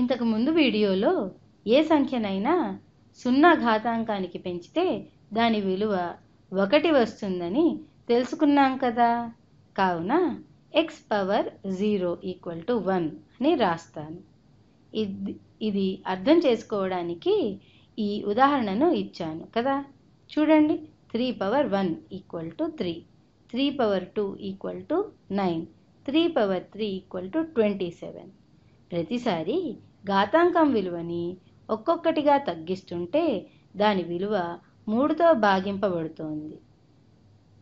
ఇంతకు ముందు వీడియోలో ఏ సంఖ్యనైనా సున్నా ఘాతాంకానికి పెంచితే దాని విలువ ఒకటి వస్తుందని తెలుసుకున్నాం కదా. కావున X power zero equal to one అని రాస్తాను. ఇది ఇది అర్థం చేసుకోవడానికి ఈ ఉదాహరణను ఇచ్చాను కదా. చూడండి three power one equal to three three power two equal to nine three power three equal to twenty seven ప్రతిసారి ఘాతాంకం విలువని ఒక్కొక్కటిగా తగ్గిస్తుంటే దాని విలువ మూడుతో భాగింపబడుతోంది.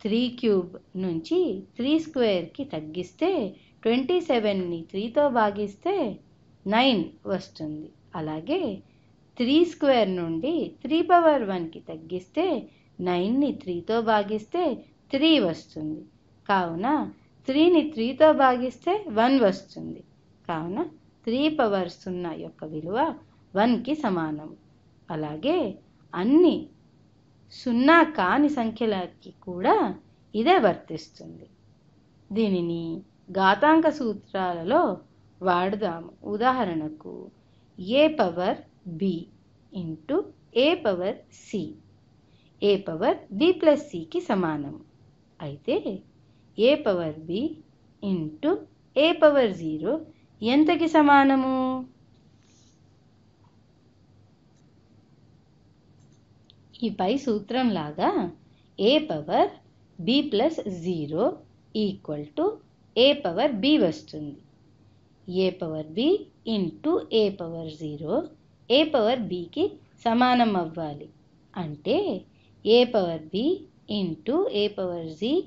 త్రీ క్యూబ్ నుంచి త్రీ స్క్వేర్కి తగ్గిస్తే ట్వంటీ సెవెన్ని త్రీతో భాగిస్తే నైన్ వస్తుంది. అలాగే త్రీ స్క్వేర్ నుండి త్రీ పవర్ వన్కి తగ్గిస్తే నైన్ని త్రీతో భాగిస్తే త్రీ వస్తుంది. కావున త్రీని త్రీతో భాగిస్తే వన్ వస్తుంది. కావున త్రీ పవర్ సున్నా యొక్క విలువ వన్కి సమానం. అలాగే అన్ని సున్నా కాని సంఖ్యలకి కూడా ఇదే వర్తిస్తుంది. దీనిని ఘాతాంక సూత్రాలలో వాడదాము. ఉదాహరణకు A power B into A power C A power B plus సికి సమానం. అయితే A power B into A power zero ఎంతకి సమానము? ఈ పై సూత్రం లాగా A power B plus zero equal to A power B వస్తుంది? A power B into A power zero A power బికి సమానం అవ్వాలి. అంటే A power B into A power G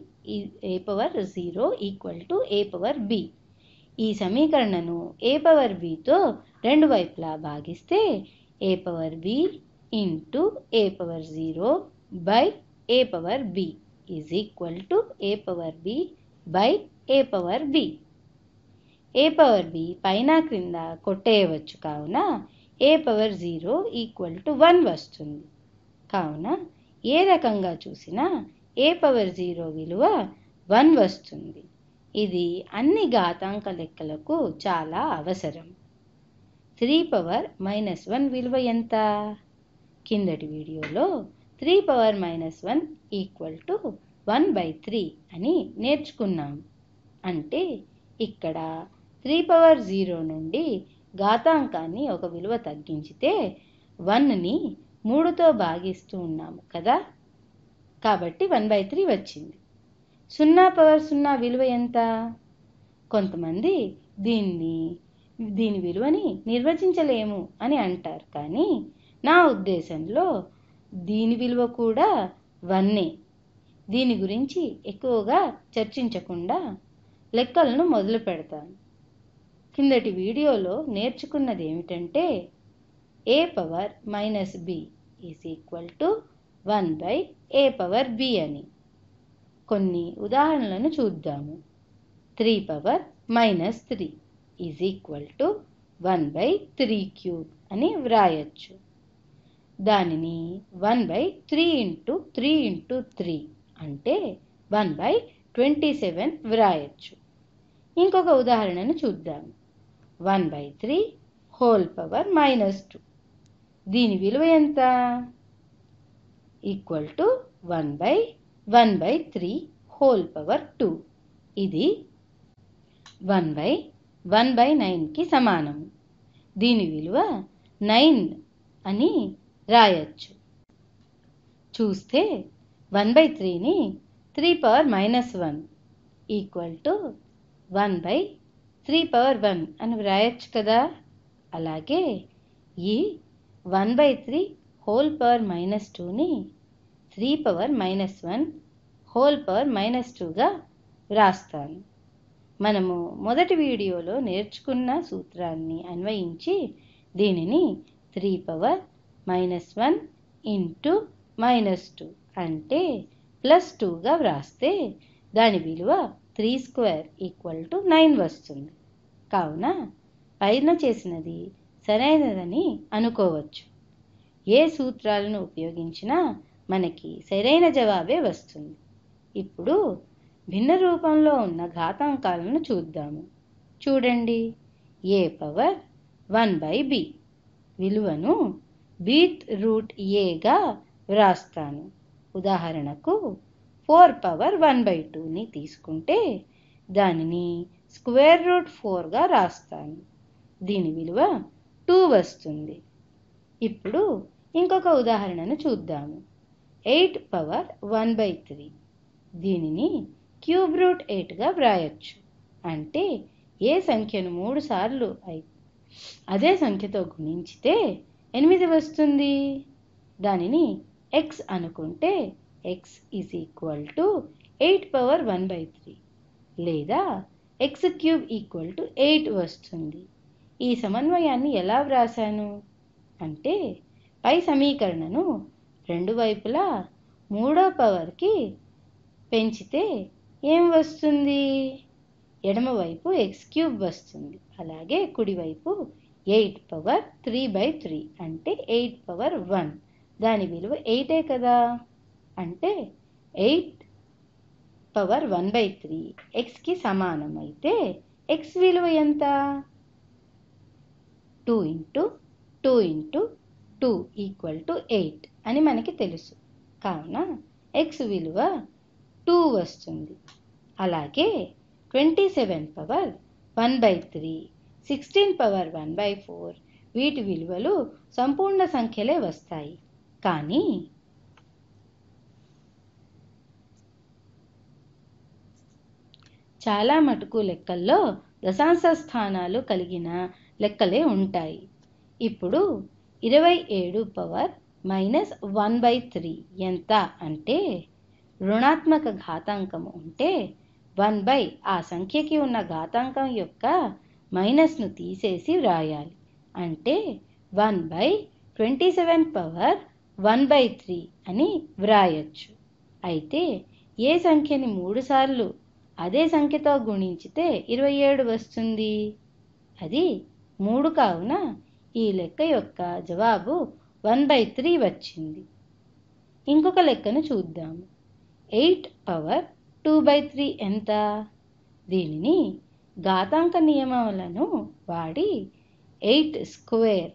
A power zero equal to A power B. ఈ సమీకరణను A power బితో రెండు వైపులా భాగిస్తే A power B into A power zero by A power B is equal to A power B by A power B A power B పైన క్రింద కొట్టేయవచ్చు కావున A power zero equal to one వస్తుంది. కావున ఏ రకంగా చూసినా ఏ పవర్ జీరో విలువ వన్ వస్తుంది. ఇది అన్ని ఘాతాంక లెక్కలకు చాలా అవసరం. త్రీ పవర్ మైనస్ వన్ విలువ ఎంత? కిందటి వీడియోలో three power minus one equal to one by three అని నేర్చుకున్నాం. అంటే ఇక్కడ త్రీ పవర్ జీరో నుండి ఘాతాంకాన్ని ఒక విలువ తగ్గించితే వన్ని మూడుతో భాగిస్తూ ఉన్నాము కదా? కాబట్టి వన్ బై త్రీ వచ్చింది. సున్నా పవర్ సున్నా విలువ ఎంత? కొంతమంది దీన్ని దీని విలువని నిర్వచించలేము అని అంటారు. కానీ నా ఉద్దేశంలో దీని విలువ కూడా వన్నే. దీని గురించి ఎక్కువగా చర్చించకుండా లెక్కలను మొదలు పెడతాను. కిందటి వీడియోలో నేర్చుకున్నది ఏమిటంటే A power minus B is equal to one by A power B అని. కొన్ని ఉదాహరణలను చూద్దాము. Three power minus three is equal to one by three cube అని వ్రాయచ్చు. దానిని one by three into three into three అంటే వన్ బై ట్వంటీ సెవెన్ వ్రాయచ్చు. ఇంకొక ఉదాహరణను చూద్దాం. One by three whole power minus two దీని విలువ ఎంత? Equal to one by one by three whole power two. ఇది వన్ బై వన్ బై నైన్కి సమానం. దీని విలువ నైన్ అని రాయచ్చు. చూస్తే వన్ బై త్రీని three power minus one equal to one by three power one అని వ్రాయచ్చు కదా. అలాగే ఈ one by three whole power minus టూని three power minus one whole power minus టూగా వ్రాస్తాను. మనము మొదటి వీడియోలో నేర్చుకున్న సూత్రాన్ని అన్వయించి దీనిని three power minus one into minus two అంటే ప్లస్ టూగా వ్రాస్తే దాని విలువ three square equal to nine వస్తుంది. కావున పైన చేసినది సరైనదని అనుకోవచ్చు. ఏ సూత్రాలను ఉపయోగించినా మనకి సరైన జవాబే వస్తుంది. ఇప్పుడు భిన్న రూపంలో ఉన్న ఘాతాంకాలను చూద్దాము. చూడండి. A power? One by B. విలువను బీత్ రూట్ ఏగా వ్రాస్తాను. ఉదాహరణకు ఫోర్ పవర్ వన్ బై టూని తీసుకుంటే దానిని స్క్వేర్ రూట్ ఫోర్గా రాస్తాను. దీని విలువ టూ వస్తుంది. ఇప్పుడు ఇంకొక ఉదాహరణను చూద్దాము. Eight power one by three. దీనిని క్యూబ్ రూట్ ఎయిట్గా వ్రాయొచ్చు. అంటే ఏ సంఖ్యను మూడు సార్లు అయి అదే సంఖ్యతో గుణించితే ఎనిమిది వస్తుంది. దానిని ఎక్స్ అనుకుంటే X is equal to eight power one by three లేదా X cube equal to eight వస్తుంది. ఈ సమన్వయాన్ని ఎలా వ్రాసాను అంటే పై సమీకరణను రెండు వైపులా మూడో పవర్కి పెంచితే ఏం వస్తుంది? ఎడమవైపు ఎక్స్ క్యూబ్ వస్తుంది. అలాగే కుడివైపు eight power three by three అంటే ఎయిట్ పవర్ వన్ దాని విలువ ఎయిటే కదా? అంటే eight power one by three ఎక్స్కి సమానం అయితే ఎక్స్ విలువ ఎంత? Two into two into two equal to eight అని మనకి తెలుసు. కావున ఎక్స్ విలువ టూ వస్తుంది. అలాగే twenty seven power one by three sixteen power one by four వీటి విలువలు సంపూర్ణ సంఖ్యలే వస్తాయి. కానీ చాలా మటుకు లెక్కల్లో దశాంశ స్థానాలు కలిగిన లెక్కలే ఉంటాయి. ఇప్పుడు ఇరవై ఏడు power minus one by three ఎంత అంటే రుణాత్మక ఘాతాంకం ఉంటే వన్ బై ఆ సంఖ్యకి ఉన్న ఘాతాంకం యొక్క మైనస్ను తీసేసి వ్రాయాలి. అంటే one by twenty seven power one by three అని వ్రాయచ్చు. అయితే ఏ సంఖ్యని మూడుసార్లు అదే సంఖ్యతో గుణించితే ఇరవై ఏడు వస్తుంది? అది మూడు కావున ఈ లెక్క యొక్క జవాబు వన్ బై త్రీ వచ్చింది. ఇంకొక లెక్కను చూద్దాము. Eight power two by three ఎంత? దీనిని ఘాతాంక నియమాలను వాడి eight square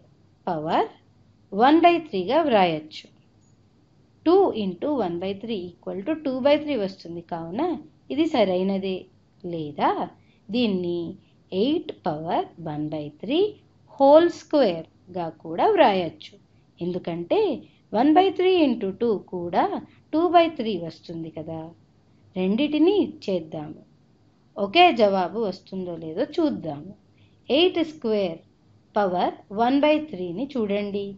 power one by త్రీగా వ్రాయచ్చు. Two into one by three equal to two by three వస్తుంది కావున ఇది సరైనదే. లేదా దీన్ని eight power one by three whole స్క్వేర్గా కూడా వ్రాయచ్చు. ఎందుకంటే one by three into two కూడా టూ బై త్రీ వస్తుంది కదా. రెండిటిని చేద్దాము. ఒకే జవాబు వస్తుందో లేదో చూద్దాము. Eight square power one by త్రీని చూడండి.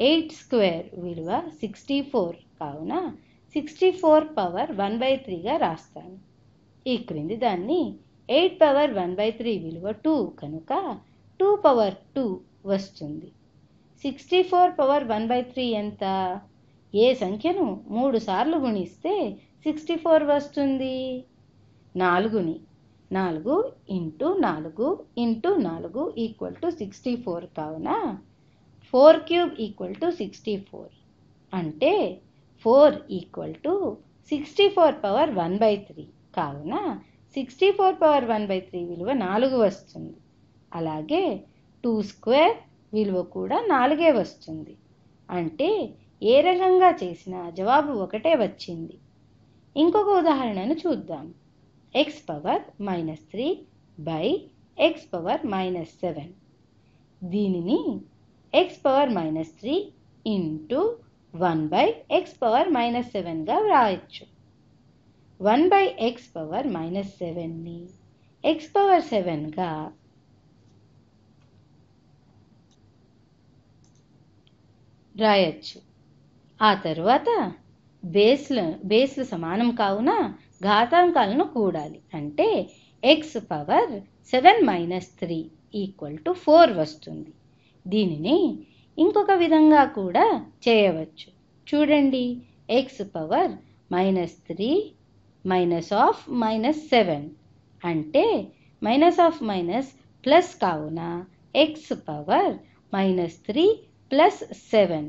ఎయిట్ స్క్వేర్ విలువ సిక్స్టీ ఫోర్ కావున sixty four power one by త్రీగా రాస్తాను. ఈ క్రింది దాన్ని eight power one by three విలువ టూ కనుక టూ పవర్ టూ వస్తుంది. Sixty four power one by three ఎంత? ఏ సంఖ్యను మూడు సార్లు గుణిస్తే సిక్స్టీ ఫోర్ వస్తుంది. నాలుగుని. నాలుగు ఇంటూ నాలుగు ఇంటూ నాలుగు ఈక్వల్ టు సిక్స్టీ ఫోర్ కావున four cube equal to sixty four అంటే four equal to sixty four power one by three కావున sixty four power one by three విలువ నాలుగు వస్తుంది. అలాగే టూ స్క్వేర్ విలువ కూడా నాలుగే వస్తుంది. అంటే ఏ రకంగా చేసినా జవాబు ఒకటే వచ్చింది. ఇంకొక ఉదాహరణను చూద్దాం. X power minus three by X power minus seven. దీనిని X power minus three into one by X power minus సెవెన్గా వ్రాయచ్చు. One by X power minus సెవెన్ని X power సెవెన్గా రాయొచ్చు. ఆ తరువాత బేస్లు బేస్లు సమానం కావున ఘాతాంకాలను కూడాలి. అంటే X power seven minus three equal to four వస్తుంది. దీనిని ఇంకొక విధంగా కూడా చేయవచ్చు. చూడండి X power minus three minus of minus seven అంటే మైనస్ ఆఫ్ మైనస్ ప్లస్ కావున X power minus three plus seven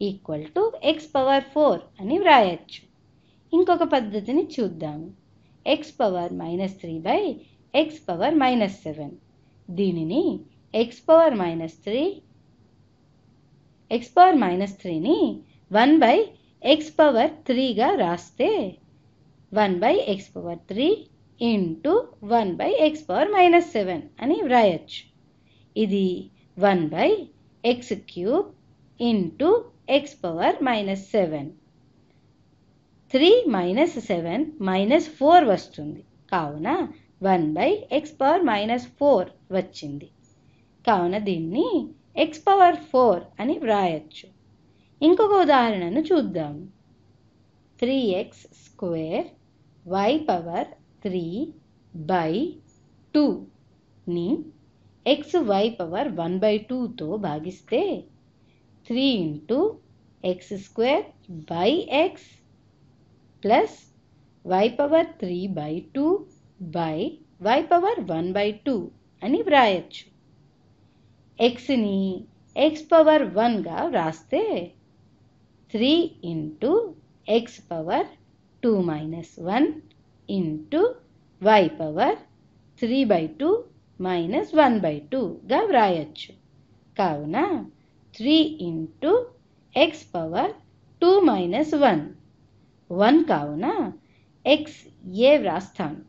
equal to X power four అని వ్రాయచ్చు. ఇంకొక పద్ధతిని చూద్దాము X power minus three by X power minus seven దీనిని X power minus three X power minus త్రీని one by X power త్రీగా రాస్తే one by X power three into one by X power minus seven అని వ్రాయచ్చు. ఇది one by X cube into X power minus seven three minus seven minus four వస్తుంది. కావున one by X power minus four వచ్చింది. కావున దీన్ని X power four అని వ్రాయచ్చు. ఇంకొక ఉదాహరణను చూద్దాం. Three X square Y power three by టూని X Y power one by టూతో భాగిస్తే three into X square by X plus Y power three by two by Y power one by two అని వ్రాయచ్చు. ఎక్స్ని ఎక్స్ పవర్ వన్గా వ్రాస్తే three into X power two minus one into Y power three by two minus one by టూగా వ్రాయచ్చు. కావున three into X power two minus one one కావున X ఏ వ్రాస్తాను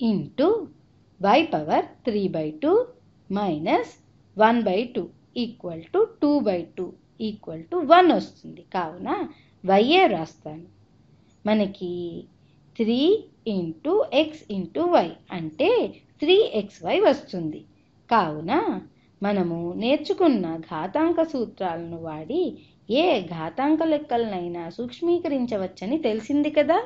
into Y power three by two minus one by two equal to two by two equal to one వస్తుంది. కావున వైఏ వ్రాస్తాను మనకి three into X into Y అంటే three X Y వస్తుంది. కావున మనము నేర్చుకున్న ఘాతాంక సూత్రాలను వాడి ఏ ఘాతాంక లెక్కలనైనా సూక్ష్మీకరించవచ్చని తెలిసింది కదా?